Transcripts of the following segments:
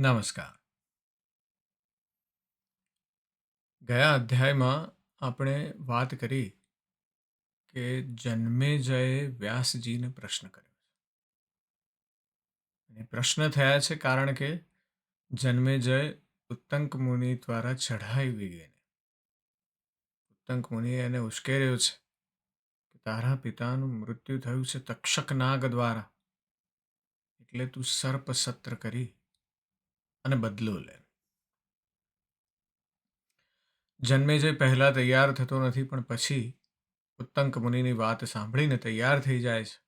નમસ્કાર. ગયા અધ્યાયમાં આપણે વાત કરી કે જન્મેજયે વ્યાસજીને પ્રશ્ન કર્યો અને પ્રશ્ન થયા છે કારણ કે જન્મેજય ઉત્તંક મુનિ દ્વારા ચઢાવી ગઈને ઉત્તંક મુનિ એને ઉશ્કેર્યો છે કે તારા પિતાનું મૃત્યુ થયું છે તક્ષક નાગ દ્વારા. એટલે તું સર્પ સત્ર કરી અને બદલો લે. જન્મેજય પહેલા તૈયાર થતો નથી, પણ પછી ઉત્તંક મુનિની વાત સાંભળીને તૈયાર થઈ જાય છે.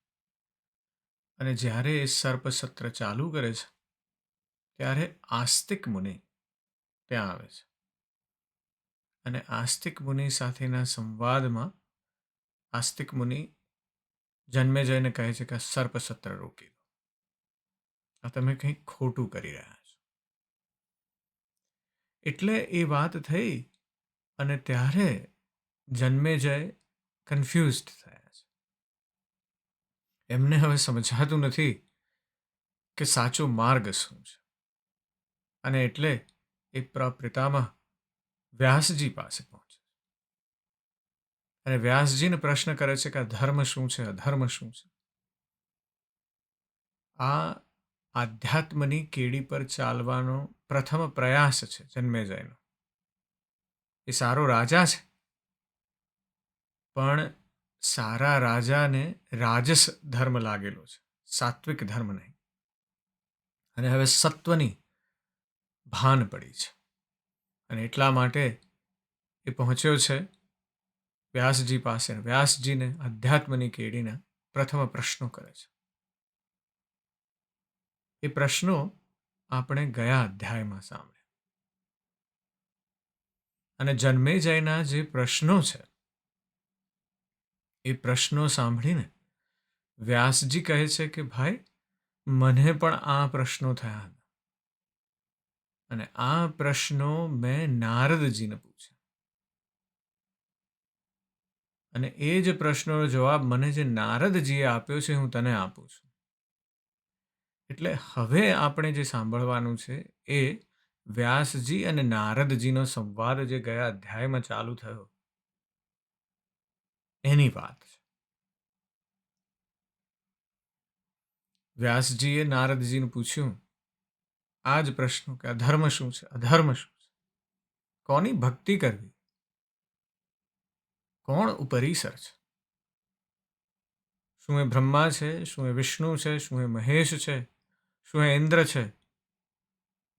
અને જ્યારે એ સર્પ સત્ર ચાલુ કરે છે, ત્યારે આસ્તિક મુનિ ત્યાં આવે છે. અને આસ્તિક મુનિ સાથેના સંવાદમાં આસ્તિક મુનિ જન્મે જઈને કહે છે કે સર્પ સત્ર રોકી દો. આ તમે કંઈક ખોટું કરી રહ્યા એટલે એ વાત થઈ અને ત્યારે જન્મેજય કન્ફ્યુઝડ થયા છે. એમને હવે સમજાતું નથી કે સાચો માર્ગ શું છે. અને એટલે એ પ્રપિતામાં વ્યાસજી પાસે પહોંચે અને વ્યાસજીને પ્રશ્ન કરે છે કે આ ધર્મ શું છે, અધર્મ શું છે? આ આધ્યાત્મની કેડી પર ચાલવાનો પ્રથમ પ્રયાસ છે જન્મેજયનો એ સારો રાજા છે. પણ સારા રાજાને રાજસ ધર્મ લાગેલો છે. સાત્વિક ધર્મ નહીં. અને હવે સત્વની ભાન પડી છે. અને એટલા માટે એ પહોંચ્યો છે વ્યાસજી પાસે. વ્યાસજીને અધ્યાત્મની કેડીના પ્રથમ પ્રશ્નો કરે છે. એ પ્રશ્નો આપણે ગયા અધ્યાયમાં સાંભળ્યા. અને જન્મેજયના જે પ્રશ્નો છે, એ પ્રશ્નો સાંભળીને વ્યાસજી કહે છે કે, ભાઈ, મને પણ આ પ્રશ્નો થયા હતા. અને આ પ્રશ્નો મેં નારદજીને પૂછ્યા. અને એ જ પ્રશ્નોનો જવાબ મને જે નારદજીએ આપ્યો છે, હું તને આપું છું. એટલે હવે આપણે જે સાંભળવાનું છે એ વ્યાસજી અને નારદજીનો સંવાદ જે ગયા અધ્યાયમાં ચાલુ થયો. એની વાત વ્યાસજીએ નારદજીને પૂછ્યું, આ જ પ્રશ્નો કે અધર્મ શું છે? અધર્મ શું છે? કોની ભક્તિ કરવી? કોણ ઉપરીસર છે? શું એ બ્રહ્મા છે? શું એ વિષ્ણુ છે? શું એ મહેશ છે? શું એ ઇન્દ્ર છે?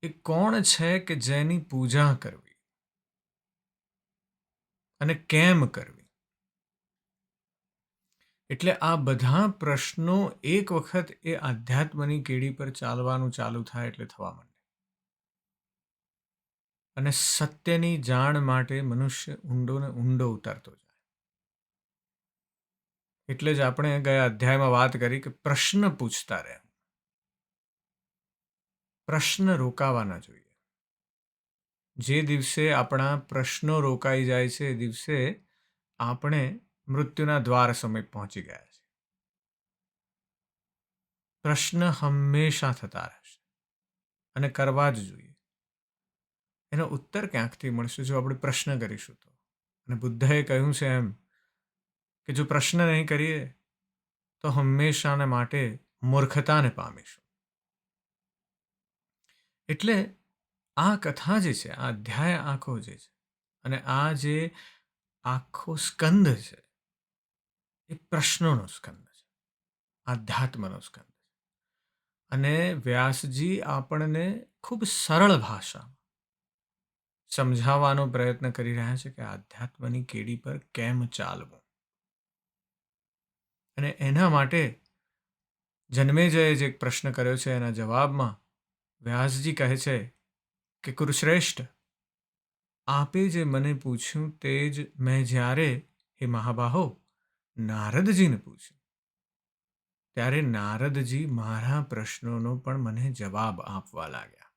એ કોણ છે કે જેની પૂજા કરવી? અને કેમ કરવી? એટલે આ બધા પ્રશ્નો એક વખત એ આધ્યાત્મની કેડી પર ચાલવાનું ચાલુ થાય એટલે થવા માંડે. અને સત્યની જાણ માટે મનુષ્ય ઊંડો ને ઊંડો ઉતારતો જાય. એટલે જ આપણે ગયા અધ્યાયમાં વાત કરી કે પ્રશ્ન પૂછતા રહે પ્રશ્ન રોકાવાના જોઈએ. જે દિવસે આપણા પ્રશ્નો રોકાઈ જાય છે, એ દિવસે આપણે મૃત્યુના દ્વાર સમય પહોંચી ગયા છે પ્રશ્ન હંમેશા થતા રહેશે અને કરવા જ જોઈએ. એનો ઉત્તર ક્યાંકથી મળશે? જો આપણે પ્રશ્ન કરીશું તો. અને બુદ્ધએ કહ્યું છે એમ કે જો પ્રશ્ન નહીં કરીએ, તો હંમેશાને માટે મૂર્ખતાને પામીશું. એટલે આ કથા જે છે, આ અધ્યાય આખો જે છે અને આ જે આખો સ્કંદ છે, એ પ્રશ્નોનો સ્કંદ છે, આધ્યાત્મનો સ્કંદ છે. અને વ્યાસજી આપણને ખૂબ સરળ ભાષામાં સમજાવવાનો પ્રયત્ન કરી રહ્યા છે કે આધ્યાત્મની કેડી પર કેમ ચાલવું? અને એના માટે જન્મેજયે જે એક પ્રશ્ન કર્યો છે, એના જવાબમાં વ્યાસજી કહે છે કે કુરુશ્રેષ્ઠ. આપે જે મને પૂછ્યું તે જ મેં જ્યારે એ મહાબાહો નારદજીને પૂછ્યું. ત્યારે નારદજી મારા પ્રશ્નોનો પણ મને જવાબ આપવા લાગ્યા.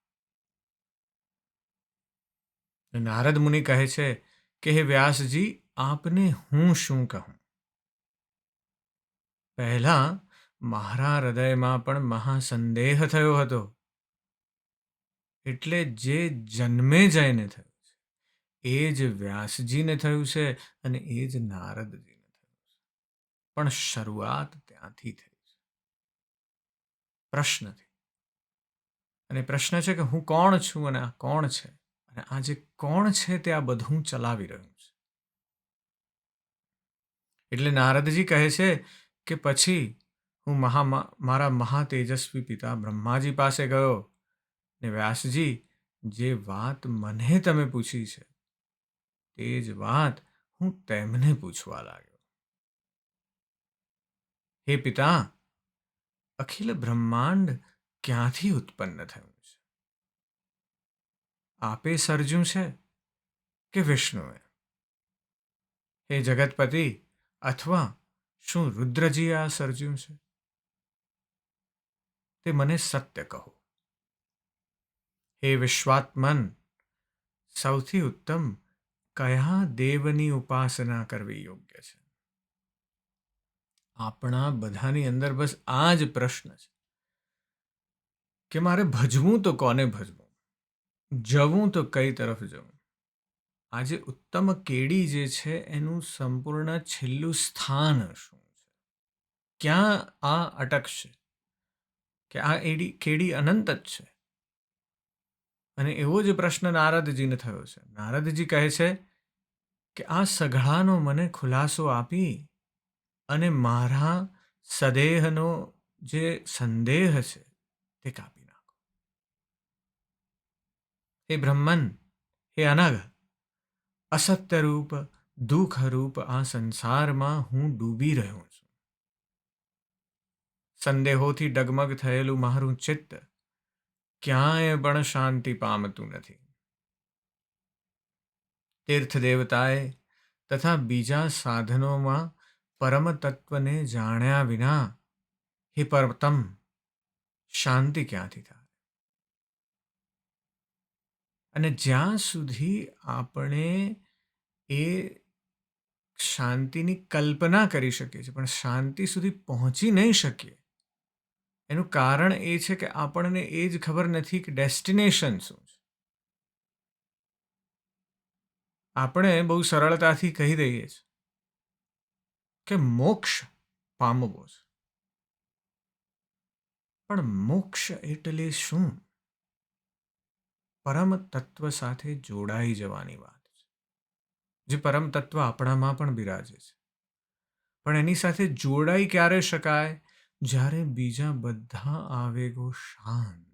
નારદ મુનિ કહે છે કે હે વ્યાસજી, આપને હું શું કહું? પહેલા મારા હૃદયમાં પણ મહાસંદેહ થયો હતો. એટલે જે જન્મે જઈને થયું છે, એ જ વ્યાસજીને થયું છે અને એ જ નારદજીને થયું છે. પણ શરૂઆત ત્યાંથી થઈ છે. પ્રશ્નથી. અને પ્રશ્ન છે કે હું કોણ છું અને આ કોણ છે? અને આ જે કોણ છે તે આ બધું ચલાવી રહ્યું છે. એટલે નારદજી કહે છે કે પછી હું મહા મારા મહાતેજસ્વી પિતા બ્રહ્માજી પાસે ગયો. વ્યાસજી જે વાત મને તમે પૂછી છે, તે જ વાત હું તેમને પૂછવા લાગ્યો. હે પિતા, અખિલ બ્રહ્માંડ ક્યાંથી ઉત્પન્ન થયું છે? આપે સર્જ્યું છે કે વિષ્ણુએ? હે જગતપતિ, અથવા શું રુદ્રજી આ સર્જ્યું છે? તે મને સત્ય કહો. હે વિશ્વાત્મન. સૌથી ઉત્તમ, કયા દેવની ઉપાસના કરવી યોગ્ય છે? આપણા બધાની અંદર બસ આ જ પ્રશ્ન છે કે મારે ભજવું તો કોને ભજવું? જવું તો કઈ તરફ જવું? આજે ઉત્તમ કેડી જે છે એનું સંપૂર્ણ છેલ્લું સ્થાન શું છે? ક્યાં આ અટકશે? કે આ એડી કેડી અનંત જ છે? અને એવો જ પ્રશ્ન નારદજીને થયો છે. નારદજી કહે છે કે, આ સઘળાનો મને ખુલાસો આપી અને મારા સદેહનો જે સંદેહ છે તે કાપી નાખો. હે બ્રહ્મન, હે અનાગ અસત્ય રૂપ દુઃખ રૂપ આ સંસારમાં હું ડૂબી રહ્યો છું. સંદેહોથી ડગમગ થયેલું મારું ચિત્ત ક્યાંય પણ શાંતિ પામતું નથી. તીર્થ દેવતાએ તથા બીજા સાધનોમાં પરમ તત્વને જાણ્યા વિના હે પરતમ, શાંતિ ક્યાંથી થાય? અને જ્યાં સુધી આપણે એ શાંતિની કલ્પના કરી શકીએ છીએ, પણ શાંતિ સુધી પહોંચી નહીં શકીએ એનું કારણ એ છે કે આપણને એ જ ખબર નથી કે ડેસ્ટિનેશન શું છે. આપણે બહુ સરળતાથી કહી દઈએ છીએ કે મોક્ષ પામવો છે. પણ મોક્ષ એટલે શું? પરમ તત્વ સાથે જોડાઈ જવાની વાત છે. જે પરમ તત્વ આપણામાં પણ બિરાજે છે. પણ એની સાથે જોડાઈ ક્યારે શકાય? જ્યારે બીજા બધા આવેગો શાંત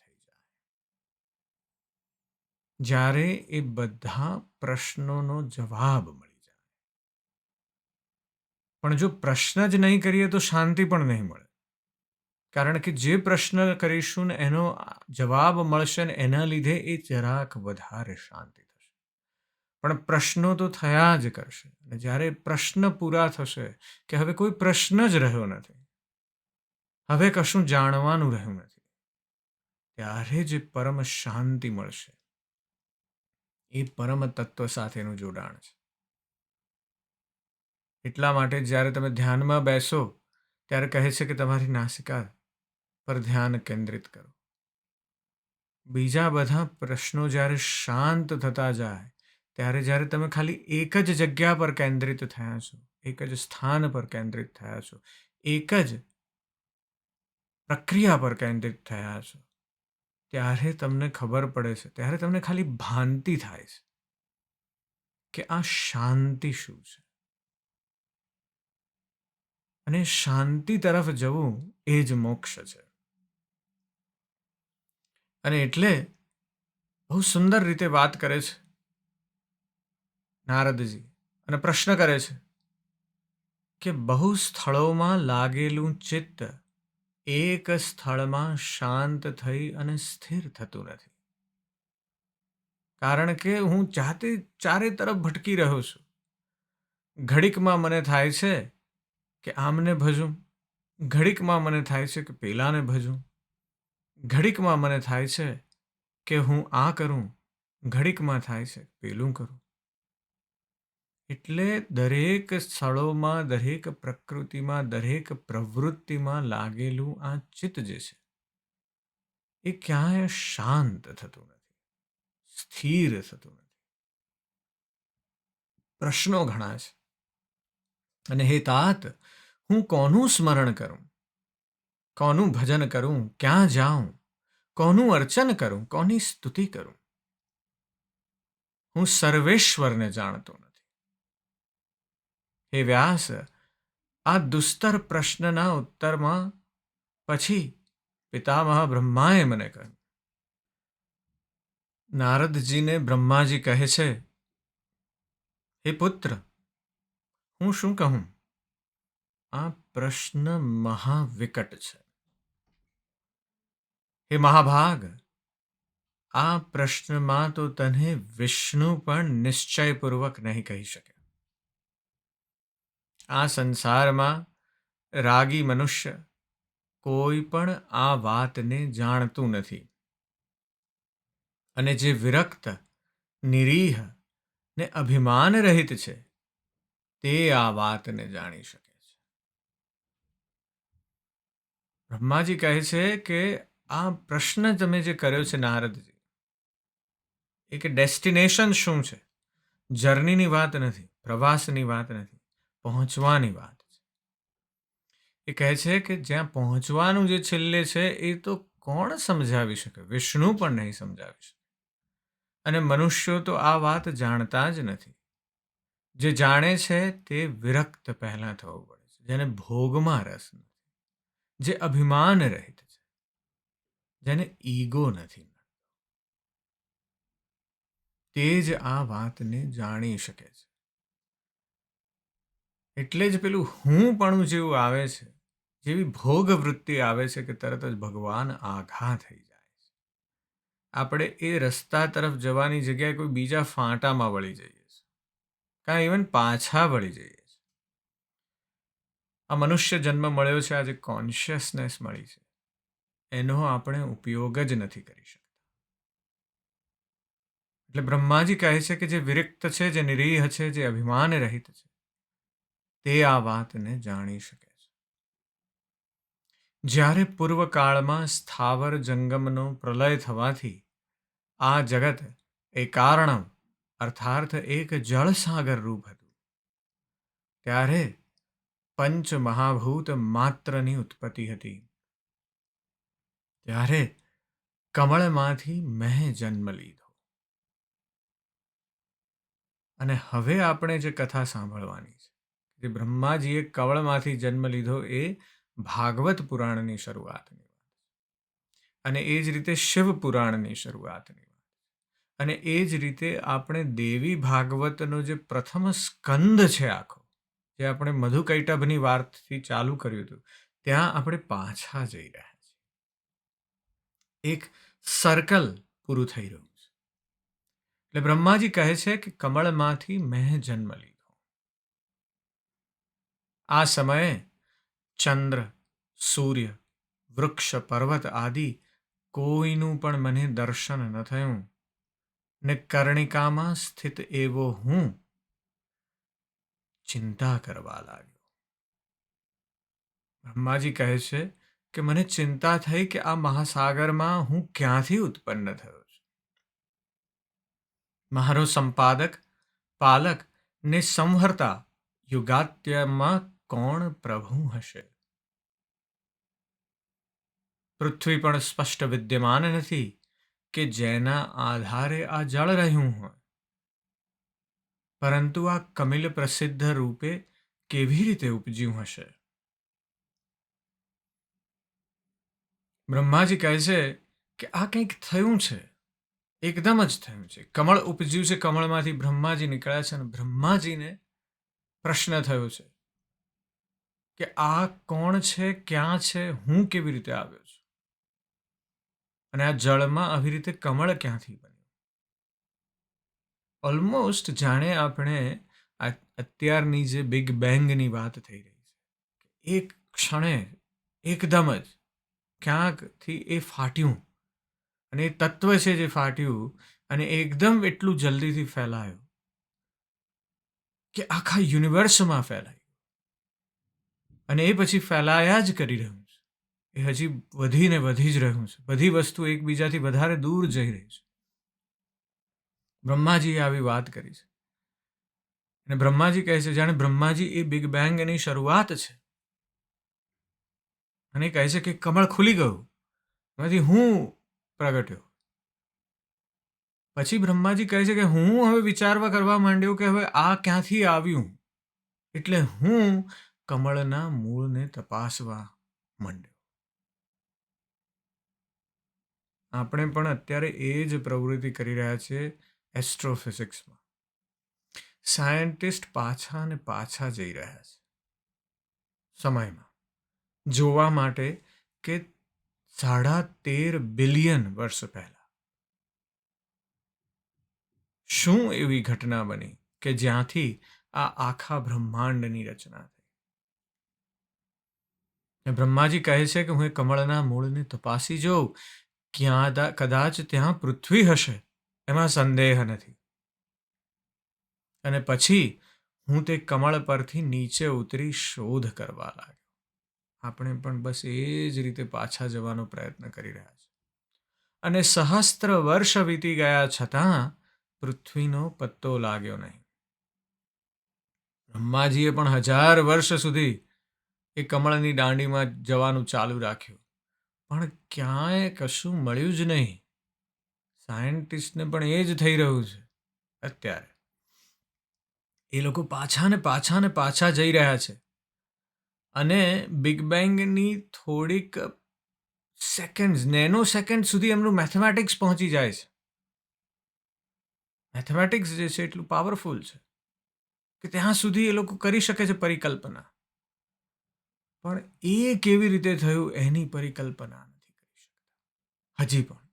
થઈ જાય. જ્યારે એ બધા પ્રશ્નોનો જવાબ મળી જાય. પણ જો પ્રશ્ન જ નહીં કરીએ તો શાંતિ પણ નહીં મળે. કારણ કે જે પ્રશ્ન કરીશું ને એનો જવાબ મળશે ને એના લીધે એ જરાક વધારે શાંતિ થશે. પણ પ્રશ્નો તો થયા જ કરશે. અને જ્યારે પ્રશ્ન પૂરા થશે, કે હવે કોઈ પ્રશ્ન જ રહ્યો નથી હવે કશું જાણવાનું રહ્યું નથી. ત્યારે જે પરમ શાંતિ મળશે. એ પરમ તત્વ સાથેનું જોડાણ છે. એટલા માટે જ્યારે તમે ધ્યાનમાં બેસો, ત્યારે કહે છે કે તમારી નાસિકા પર ધ્યાન કેન્દ્રિત કરો. બીજા બધા પ્રશ્નો જ્યારે શાંત થતા જાય, ત્યારે જ્યારે તમે ખાલી એક જ જગ્યા પર કેન્દ્રિત થયા છો, એક જ સ્થાન પર કેન્દ્રિત થયા છો, એક જ પ્રક્રિયા પર કેન્દ્રિત થયા છો. ત્યારે તમને ખબર પડે છે, ત્યારે તમને ખાલી ભાંતિ થાય છે કે આ શાંતિ શું છે? અને શાંતિ તરફ જવું એ જ મોક્ષ છે. અને એટલે બહુ સુંદર રીતે વાત કરે છે નારદજી અને પ્રશ્ન કરે છે કે બહુ સ્થળોમાં લાગેલું ચિત્ત એક સ્થળમાં શાંત થઈ અને સ્થિર થતું નથી. કારણ કે હું જાતે ચારે તરફ ભટકી રહ્યો છું. ઘડીકમાં મને થાય છે કે આમને ભજું, ઘડીકમાં મને થાય છે કે પેલાને ભજું, ઘડીકમાં મને થાય છે કે હું આ કરું, ઘડીકમાં થાય છે પેલું કરું. એટલે દરેક સ્થળોમાં, દરેક પ્રકૃતિમાં, દરેક પ્રવૃત્તિમાં લાગેલું આ ચિત્ત જે છે, એ ક્યાંય શાંત થતું નથી, સ્થિર થતું નથી. પ્રશ્નો ઘણા છે. અને હે તાત, હું કોનું સ્મરણ કરું? કોનું ભજન કરું? ક્યાં જાઉં? કોનું અર્ચન કરું? કોની સ્તુતિ કરું? હું સર્વેશ્વરને જાણતો નથી. હે વ્યાસ આ દુસ્તર પ્રશ્નના ઉત્તરમાં પછી પિતામહ બ્રહ્માએ મને કહ્યું નારદજીને બ્રહ્માજી કહે છે હે પુત્ર હું શું કહું આ પ્રશ્ન મહાવિકટ છે હે મહાભાગ આ પ્રશ્નમાં તો તને વિષ્ણુ પણ નિશ્ચયપૂર્વક નહીં કહી શકે આ સંસારમાં રાગી મનુષ્ય કોઈ પણ આ વાતને જાણતું નથી. અને જે વિરક્ત, નિરીહ ને અભિમાન રહિત છે, તે આ વાતને જાણી શકે છે. બ્રહ્માજી કહે છે કે આ પ્રશ્ન તમે જે કર્યો છે નારદજી, એ કે ડેસ્ટિનેશન શું છે? જર્નીની વાત નથી, પ્રવાસની વાત નથી. પહોંચવાની વાત છે. એ કહે છે કે જ્યાં પહોંચવાનું જે છેલ્લે છે, એ તો કોણ સમજાવી શકે? વિષ્ણુ પણ નહીં સમજાવી શકે. અને મનુષ્યો તો આ વાત જાણતા જ નથી. જે જાણે છે, તે વિરક્ત પહેલાં થવું પડે છે. જેને ભોગમાં રસ નથી. જે અભિમાન રહિત છે. જેને ઈગો નથી. તે જ આ વાતને જાણી શકે છે. એટલે જ પેલું હું પણ જેવું આવે છે, જેવી ભોગ વૃત્તિ આવે છે કે તરત જ ભગવાન આઘા થઈ જાય છે. આપણે એ રસ્તા તરફ જવાની જગ્યાએ કોઈ બીજા ફાંટામાં વળી જઈએ છીએ. કાં ઇવન પાછા વળી જઈએ આ મનુષ્ય જન્મ મળ્યો છે, આજે કોન્શિયસનેસ મળી છે. એનો આપણે ઉપયોગ જ નથી કરી શકતા. એટલે બ્રહ્માજી કહે છે કે જે વિરક્ત છે, જે નિરીહ છે, જે અભિમાન રહિત છે તે આ વાતને જાણી શકે છે. જ્યારે પૂર્વકાળમાં સ્થાવર જંગમનો પ્રલય થવાથી આ જગત એ કારણમ, અર્થાર્થ એક જળસાગર રૂપ હતું. ત્યારે પંચ મહાભૂત માત્રની ઉત્પત્તિ હતી. ત્યારે કમળમાંથી મેં જન્મ લીધો. અને હવે આપણે જે કથા સાંભળવાની જે બ્રહ્માજીએ કવળમાંથી જન્મ લીધો એ ભાગવત પુરાણની શરૂઆતની વાત અને એ જ રીતે શિવ પુરાણની શરૂઆતની વાત અને એ જ રીતે આપણે દેવી ભાગવતનો જે પ્રથમ સ્કંદ છે આખો, જે આપણે મધુકૈટભની વાતથી ચાલુ કર્યું હતું, ત્યાં આપણે પાછા જઈ રહ્યા છીએ. એક સર્કલ પૂરું થઈ રહ્યું છે. એટલે બ્રહ્માજી કહે છે કે કમળમાંથી મેં જન્મ લીધો. આ સમયે ચંદ્ર, સૂર્ય, વૃક્ષ, પર્વત આદિ કોઈનું પણ મને દર્શન ન થયું. ને કર્ણિકામાં સ્થિત એવો હું ચિંતા કરવા લાગ્યો. બ્રહ્માજી કહે છે કે મને ચિંતા થઈ કે આ મહાસાગરમાં હું ક્યાંથી ઉત્પન્ન થયો છું. મારો સંપાદક, પાલક ને સંહર્તા યુગાત્યમાં કોણ પ્રભુ હશે પૃથ્વી પણ સ્પષ્ટ વિદ્યમાન નથી કે જેના આધારે આ જળ રહ્યું હોય પરંતુ આ કમિલ પ્રસિદ્ધ રૂપે કેવી રીતે ઉપજ્યું હશે બ્રહ્માજી કહે છે કે આ કંઈક થયું છે એકદમ જ થયું છે કમળ ઉપજ્યું છે કમળમાંથી બ્રહ્માજી નીકળ્યા છે અને બ્રહ્માજીને પ્રશ્ન થયો છે કે આ કોણ છે, ક્યાં છે, હું કેવી રીતે આવ્યો છું? અને આ જળમાં આવી રીતે કમળ ક્યાંથી બન્યું? ઓલમોસ્ટ જાણે આપણે અત્યારની જે બિગ બેંગની વાત થઈ રહી છે એક ક્ષણે એકદમ જ ક્યાંકથી એ ફાટ્યું અને એ તત્વ છે જે ફાટ્યું અને એકદમ એટલું જલ્દીથી ફેલાયું કે આખા યુનિવર્સમાં ફેલાયું. અને એ પછી ફેલાયા જ કરી રહ્યું છે. એ હજી વધીને વધી જ રહ્યું છે. બધી વસ્તુ એકબીજાથી વધારે દૂર જઈ રહી છે. બ્રહ્માજીએ આવી વાત કરી છે. અને બ્રહ્માજી કહે છે, જાણે બ્રહ્માજી એ બિગ બેંગની શરૂઆત છે. અને કહે છે કે કમળ ખુલી ગયું. એમાંથી હું પ્રગટ્યો. પછી બ્રહ્માજી કહે છે કે હું હવે વિચારવા કરવા માંડ્યો કે હવે આ ક્યાંથી આવ્યું? એટલે હું કમળના મૂળને તપાસવા માંડ્યો. આપણે પણ અત્યારે એ જ પ્રવૃત્તિ કરી રહ્યા છીએ એસ્ટ્રોફિઝિક્સમાં. સાયન્ટિસ્ટ પાછા અને પાછા જઈ રહ્યા છે. સમયમાં. જોવા માટે કે સાડા તેર બિલિયન વર્ષ પહેલા. શું એવી ઘટના બની કે જ્યાંથી આ આખા બ્રહ્માંડની રચના થઈ? બ્રહ્માજી કહે છે કે હું એ કમળના મૂળને તપાસી જોઉં, ક્યાં કદાચ ત્યાં પૃથ્વી હશે, એમાં સંદેહ નથી. અને પછી હું તે કમળ પરથી નીચે ઉતરી શોધ કરવા લાગ્યો. આપણે પણ બસ એ જ રીતે પાછા જવાનો પ્રયત્ન કરી રહ્યા છે અને સહસ્ત્ર વર્ષ વીતી ગયા છતાં પૃથ્વીનો પત્તો લાગ્યો નહીં. બ્રહ્માજીએ પણ હજાર વર્ષ સુધી એ કમળની દાંડીમાં જવાનું ચાલુ રાખ્યું. પણ ક્યાંય કશું મળ્યું જ નહીં. સાયન્ટિસ્ટને પણ એ જ થઈ રહ્યું છે અત્યારે. એ લોકો પાછા ને પાછા ને પાછા જઈ રહ્યા છે. અને બિગ બેંગની થોડીક સેકન્ડ નેનો સેકન્ડ સુધી એમનું મેથેમેટિક્સ પહોંચી જાય છે. મેથેમેટિક્સ જે છે એટલું પાવરફુલ છે કે ત્યાં સુધી એ લોકો કરી શકે છે પરિકલ્પના. પણ એ કેવી રીતે થયું એની પરિકલ્પના નથી કરી શકતા. હજી પણ.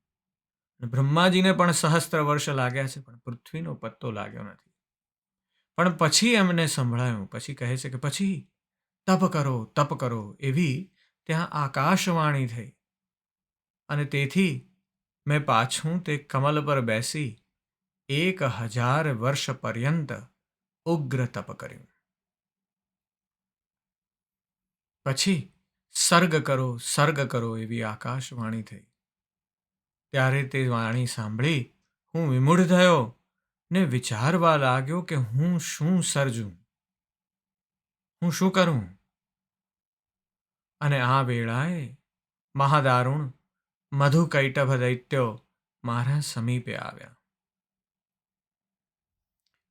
બ્રહ્માજીને પણ સહસ્ત્ર વર્ષ લાગ્યા છે, પણ પૃથ્વીનો પત્તો લાગ્યો નથી. પણ પછી એમને સંભળાયું, પછી કહે છે કે પછી તપ કરો તપ કરો, એવી ત્યાં આકાશવાણી થઈ. અને તેથી મેં પાછું તે કમલ પર બેસી એક હજાર વર્ષ પર્યંત ઉગ્ર તપ કર્યું. પછી સર્ગ કરો સર્ગ કરો એવી આકાશવાણી થઈ. ત્યારે તે વાણી સાંભળી હું વિમૂઢ થયો ને વિચારવા લાગ્યો કે હું શું સર્જું? હું શું કરું? અને આ વેળાએ મહાદારુણ મધુ કૈટભ દૈત્યો મારા સમીપે આવ્યા.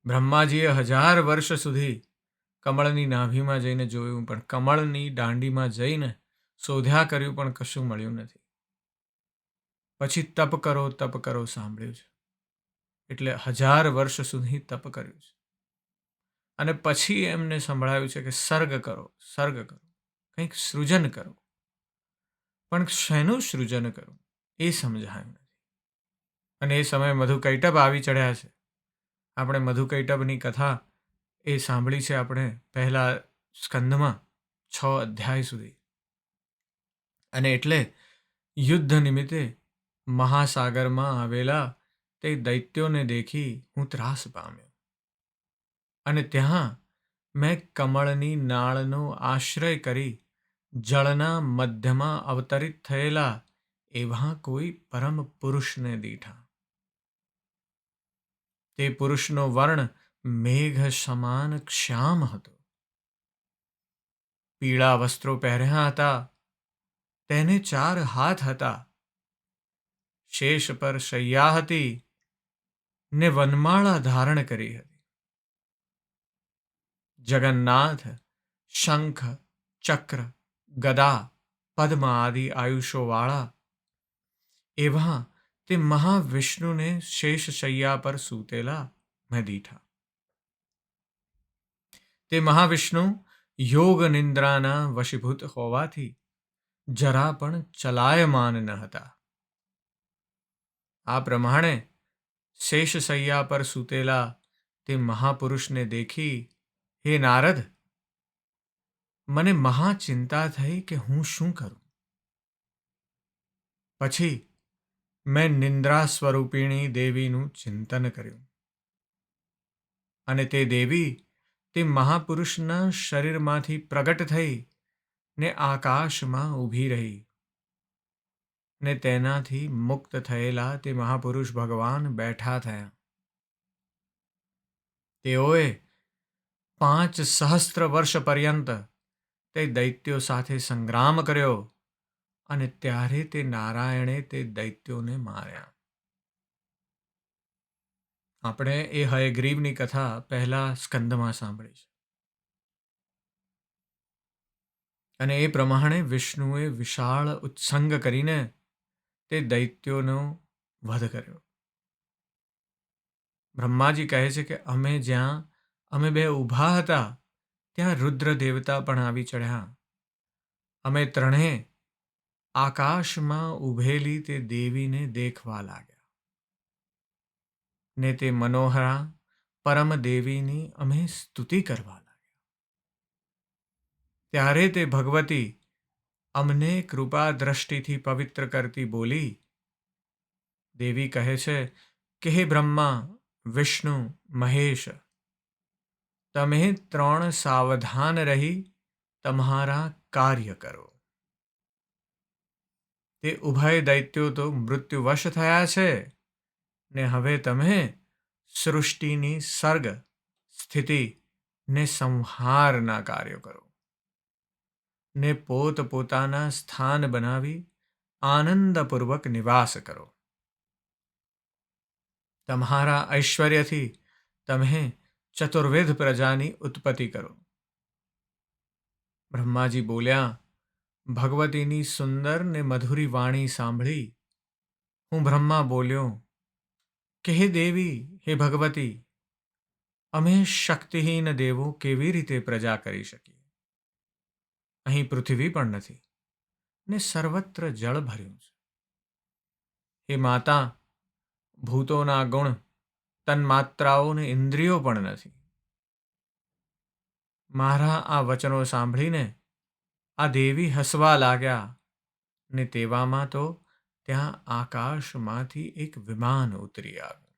બ્રહ્માજીએ હજાર વર્ષ સુધી કમળની નાભીમાં જઈને જોયું, પણ કમળની દાંડીમાં જઈને શોધ્યા કર્યું પણ કશું મળ્યું નથી. પછી તપ કરો તપ કરો સાંભળ્યું છે. એટલે હજાર વર્ષ સુધી તપ કર્યું છે. અને પછી એમને સંભળાયું છે કે સર્ગ કરો સર્ગ કરો, કંઈક સૃજન કરો. પણ શેનું સૃજન કરવું એ સમજાયું નથી. અને એ સમયે મધુ કૈટબ આવી ચડ્યા છે. આપણે મધુ કૈટબની કથા એ સાંભળી છે આપણે પહેલા સ્કંદમાં છ અધ્યાય સુધી. અને એટલે યુદ્ધ નિમિત્તે મહાસાગરમાં આવેલા તે દૈત્યોને દેખી હું ત્રાસ પામ્યો. અને ત્યાં મેં કમળની નાળનો આશ્રય કરી જળના મધ્યમાં અવતરિત થયેલા એવા કોઈ પરમ પુરુષને દીઠા. તે પુરુષનો વર્ણ મેઘ સમાન શ્યામ હતો. પીળા વસ્ત્રો પહેર્યા હતા. તેને ચાર હાથ હતા. શેષ પર શૈયા હતી ને વનમાળા ધારણ કરી હતી. જગન્નાથ, શંખ, ચક્ર, ગદા, પદ્મ આદિ આયુષોવાળા એવા તે મહાવિષ્ણુને શેષ શૈયા પર સૂતેલા મેં દીઠા તે મહાવિષ્ણુ યોગ નિંદ્રાના વશીભૂત હોવાથી જરા પણ ચલાયમાન ન હતા. આ પ્રમાણે શેષશૈયા પર સૂતેલા તે મહાપુરુષને દેખી, હે નારદ, મને મહાચિંતા થઈ કે હું શું કરું? પછી મેં નિંદ્રા સ્વરૂપિણી દેવીનું ચિંતન કર્યું. અને તે દેવી તે મહાપુરુષના શરીરમાંથી પ્રગટ થઈ ને આકાશમાં ઊભી રહી ને તેનાથી મુક્ત થયેલા તે મહાપુરુષ ભગવાન બેઠા થયા. તેઓએ પાંચ સહસ્ત્ર વર્ષ પર્યંત તે દૈત્યો સાથે સંગ્રામ કર્યો અને ત્યારે તે નારાયણે તે દૈત્યોને માર્યા. આપણે એ હયગ્રીવની કથા પહેલા સ્કંદમાં સાંભળી છે. અને એ પ્રમાણે વિષ્ણુએ વિશાળ ઉત્સંગ કરીને તે દૈત્યોનો વધ કર્યો. બ્રહ્માજી કહે છે કે અમે જ્યાં, અમે બે ઊભા હતા, ત્યાં રુદ્ર દેવતા પણ આવી ચડ્યા અમે ત્રણે આકાશમાં ઊભેલી તે દેવીને દેખવા લાગ્યા. ને તે મનોહરા પરમ દેવીની અમે સ્તુતિ કરવા લાગ્યા. ત્યારે તે ભગવતી અમને કૃપા દ્રષ્ટિથી પવિત્ર કરતી બોલી, દેવી કહે છે કે, હે બ્રહ્મા, વિષ્ણુ, મહેશ, તમે ત્રણ સાવધાન રહી તમારા કાર્ય કરો. તે ઉભય દૈત્યો તો મૃત્યુવશ થયા છે. ને હવે તમે સૃષ્ટિની સર્ગ સ્થિતિ ને સંહારના કાર્યો કરો ને પોત પોતાના સ્થાન બનાવી આનંદપૂર્વક નિવાસ કરો તમારા ઐશ્વર્યથી તમે ચતુર્વેદ પ્રજાની ઉત્પત્તિ કરો બ્રહ્માજી બોલ્યા ભગવતીની સુંદર ને મધુરી વાણી સાંભળી હું બ્રહ્મા બોલ્યો કે હે દેવી, હે ભગવતી, અમે શક્તિહીન દેવો કેવી રીતે પ્રજા કરી શકીએ? અહીં પૃથ્વી પણ નથી, ને સર્વત્ર જળ ભર્યું છે. હે માતા, ભૂતોના ગુણ તન્માત્રાઓ ને ઇન્દ્રિયો પણ નથી. મારા આ વચનો સાંભળીને આ દેવી હસવા લાગ્યા ને તેવામાં તો ત્યાં આકાશમાંથી એક વિમાન ઉતરી આવ્યું.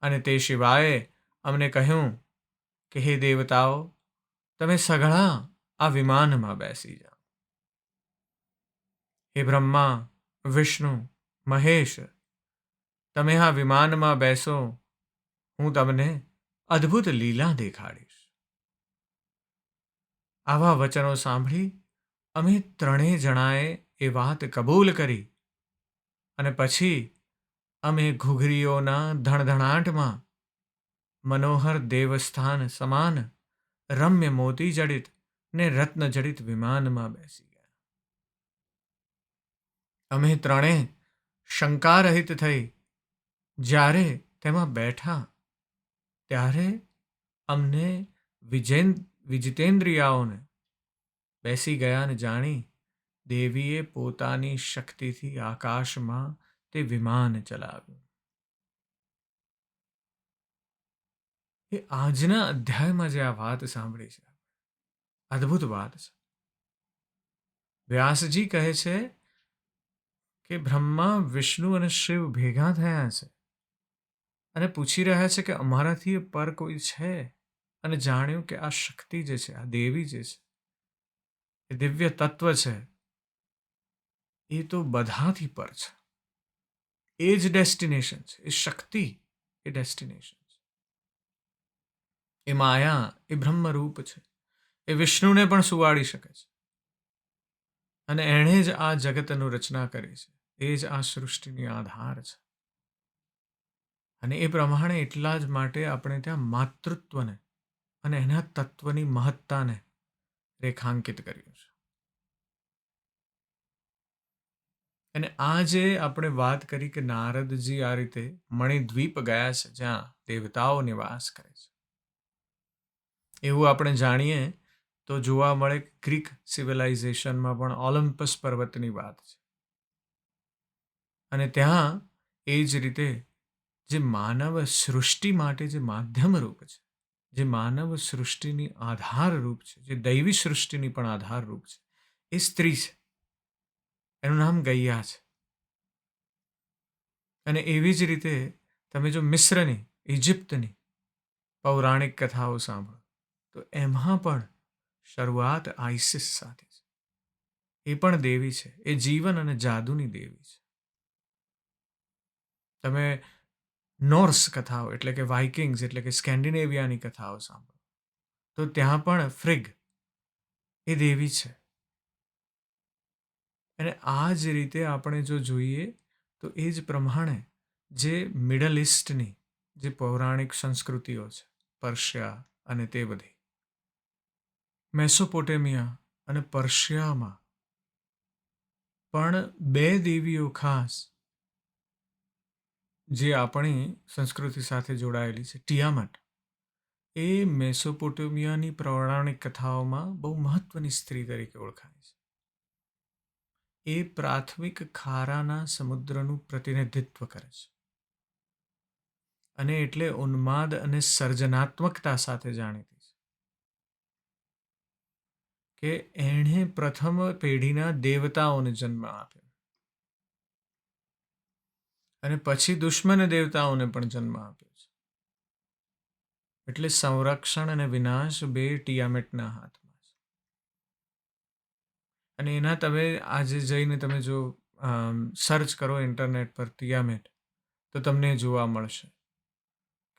અને તે શિવાએ અમને કહ્યું કે, હે દેવતાઓ, તમે સઘળા આ વિમાનમાં બેસી જાઓ. હે બ્રહ્મા, વિષ્ણુ, મહેશ, તમે આ વિમાનમાં બેસો, હું તમને અદ્ભુત લીલા દેખાડીશ. આવા વચનો સાંભળી અમે ત્રણેય જણાએ એ વાત કબૂલ કરી. અને પછી અમે ઘૂઘરીઓના ધણધણાટમાં મનોહર દેવસ્થાન સમાન રમ્ય મોતી જડિત ને રત્ન જડિત વિમાનમાં બેસી ગયા. અમે ત્રણે શંકારહિત થઈ જ્યારે તેમાં બેઠા ત્યારે અમને વિજેન, વિજિતેન્દ્રિયાઓને બેસી ગયાને જાણી દેવીએ પોતાની શક્તિથી આકાશમાં તે વિમાન ચલાવ્યું. એ આજના અધ્યાયમાં જે આ વાત સાંભળી છે, અદ્ભુત વાત છે. વ્યાસજી કહે છે કે બ્રહ્મા, વિષ્ણુ અને શિવ ભેગા થયા છે અને પૂછી રહ્યા છે કે અમારાથી પર કોઈ છે? અને જાણ્યું કે આ શક્તિ જે છે, આ દેવી જે છે, એ દિવ્ય તત્વ છે એ તો બધાથી પર છે. એ જ ડેસ્ટિનેશન છે. એ શક્તિ એ ડેસ્ટિનેશન છે. એ માયા એ બ્રહ્મરૂપ છે. એ વિષ્ણુને પણ સુવાડી શકે છે. અને એણે જ આ જગતનું રચના કરી છે. એ જ આ સૃષ્ટિની આધાર છે. અને એ પ્રમાણે એટલા જ માટે આપણે ત્યાં માતૃત્વને અને એના તત્વની મહત્તાને રેખાંકિત કર્યું છે. અને આ જે આપણે વાત કરી કે નારદજી આ રીતે મણિદ્વીપ ગયા છે, જ્યાં દેવતાઓ નિવાસ કરે છે. એવું આપણે જાણીએ તો જોવા મળે ગ્રીક સિવિલાઇઝેશનમાં પણ ઓલિમ્પસ પર્વતની વાત છે. અને ત્યાં એ જ રીતે જે માનવ સૃષ્ટિ માટે જે માધ્યમ રૂપ છે, જે માનવ સૃષ્ટિની આધાર રૂપ છે, જે દૈવી સૃષ્ટિની પણ આધાર રૂપ છે, એ સ્ત્રી છે. એનું નામ ગૈયા છે. અને એવી જ રીતે તમે જો મિશ્રની ઇજિપ્તની પૌરાણિક કથાઓ સાંભળો, તો એમાં પણ શરૂઆત આઈસિસ સાથે છે. એ પણ દેવી છે. એ જીવન અને જાદુની દેવી છે. તમે નોર્સ કથાઓ, એટલે કે વાઇકિંગ્સ, એટલે કે સ્કેન્ડિનેવિયાની કથાઓ સાંભળો, તો ત્યાં પણ ફ્રિગ એ દેવી છે. અને આ જ રીતે આપણે જો જોઈએ, તો એ જ પ્રમાણે જે મિડલ ઇસ્ટની જે પૌરાણિક સંસ્કૃતિઓ છે પર્શિયા અને તે બધી મેસોપોટેમિયા અને પર્શિયામાં પણ બે દેવીઓ ખાસ જે આપણી સંસ્કૃતિ સાથે જોડાયેલી છે ટિયામટ એ મેસોપોટેમિયાની પૌરાણિક કથાઓમાં બહુ મહત્વની સ્ત્રી તરીકે ઓળખાય છે. એ પ્રાથમિક ખારાના સમુદ્રનું પ્રતિનિધિત્વ કરે છે. અને એટલે ઉન્માદ અને સર્જનાત્મકતા સાથે જાણીતી છે. કે એણે પ્રથમ પેઢીના દેવતાઓને જન્મ આપ્યો. અને પછી દુશ્મન દેવતાઓને પણ જન્મ આપ્યો છે. એટલે સંરક્ષણ અને વિનાશ બે ટિયામેટના હાથમાં. અને એના તમે આજે જઈને તમે જો સર્ચ કરો ઇન્ટરનેટ પર ટિયામેટ તો તમને જોવા મળશે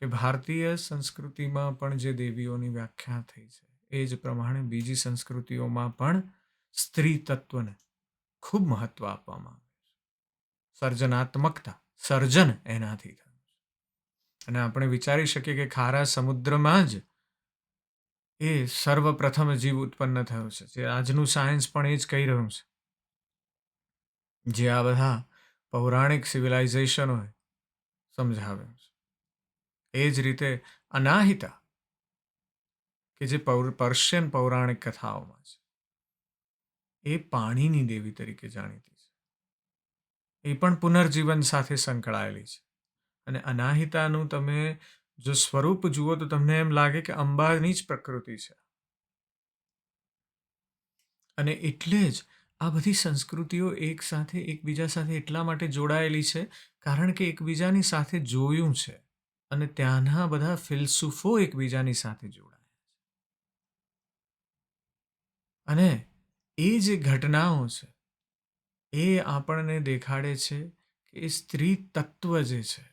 કે ભારતીય સંસ્કૃતિમાં પણ જે દેવીઓની વ્યાખ્યા થઈ છે, એ જ પ્રમાણે બીજી સંસ્કૃતિઓમાં પણ સ્ત્રી તત્વને ખૂબ મહત્વ આપવામાં આવે છે. સર્જનાત્મકતા, સર્જન એનાથી થયું અને આપણે વિચારી શકીએ કે ખારા સમુદ્રમાં જ એ સર્વપ્રથમ જીવ ઉત્પન્ન થયો છે. જે આજનું સાયન્સ પણ એ જ કહી રહ્યું છે. જે આ બધા પૌરાણિક સિવિલાઇઝેશનોએ સમજાવ્યું છે. એ જ રીતે અનાહિતા, કે જે પર્શિયન પૌરાણિક કથાઓમાં છે, એ પાણીની દેવી તરીકે જાણીતી છે. એ પણ પુનર્જીવન સાથે સંકળાયેલી છે. અને અનાહિતાનું તમે જો સ્વરૂપ જુઓ તો તમને એમ લાગે કે અંબાની જ પ્રકૃતિ છે. અને એટલે જ આ બધી સંસ્કૃતિઓ એક સાથે, એકબીજા સાથે એટલા માટે જોડાયેલી છે કારણ કે એકબીજાની સાથે જોયું છે અને ત્યાંના બધા ફિલસૂફો એકબીજાની સાથે જોડાયા અને એ જે ઘટનાઓ છે, એ આપણને દેખાડે છે કે સ્ત્રી તત્વ જે છે,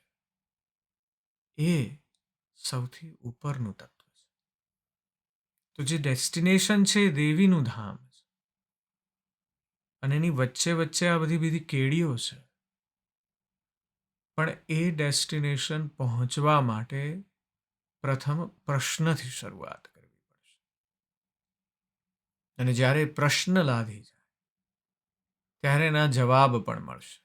એ સૌથી ઉપરનું તત્વ છે. તો જે ડેસ્ટિનેશન છે એ દેવીનું ધામ છે. અને એની વચ્ચે વચ્ચે આ બધી બધી કેડીઓ છે. પણ એ ડેસ્ટિનેશન પહોંચવા માટે પ્રથમ પ્રશ્નથી શરૂઆત કરવી પડશે. અને જ્યારે પ્રશ્ન લાદી જાય, ત્યારે એના જવાબ પણ મળશે.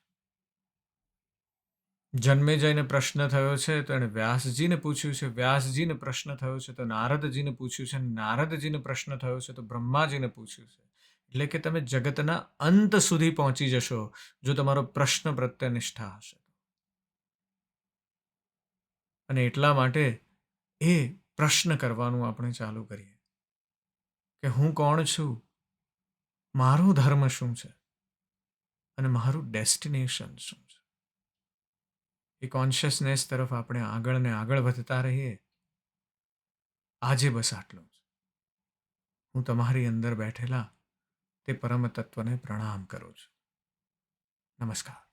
જન્મે જઈને પ્રશ્ન થયો છે તો એણે વ્યાસજીને પૂછ્યું છે, વ્યાસજીને પ્રશ્ન થયો છે તો નારદજીને પૂછ્યું છે નારદજીને પ્રશ્ન થયો છે તો બ્રહ્માજીને પૂછ્યું છે. એટલે કે તમે જગતના અંત સુધી પહોંચી જશો જો તમારો પ્રશ્ન પ્રત્યે નિષ્ઠા હશે. અને એટલા માટે એ પ્રશ્ન કરવાનું આપણે ચાલુ કરીએ. કે હું કોણ છું? મારો ધર્મ શું છે? અને મારું ડેસ્ટિનેશન શું છે? એ કોન્શિયસનેસ તરફ આપણે આગળ ને આગળ વધતા રહીએ, આજે બસ આટલું જ. હું તમારી અંદર બેઠેલા તે પરમ તત્વને પ્રણામ કરું છું. નમસ્કાર.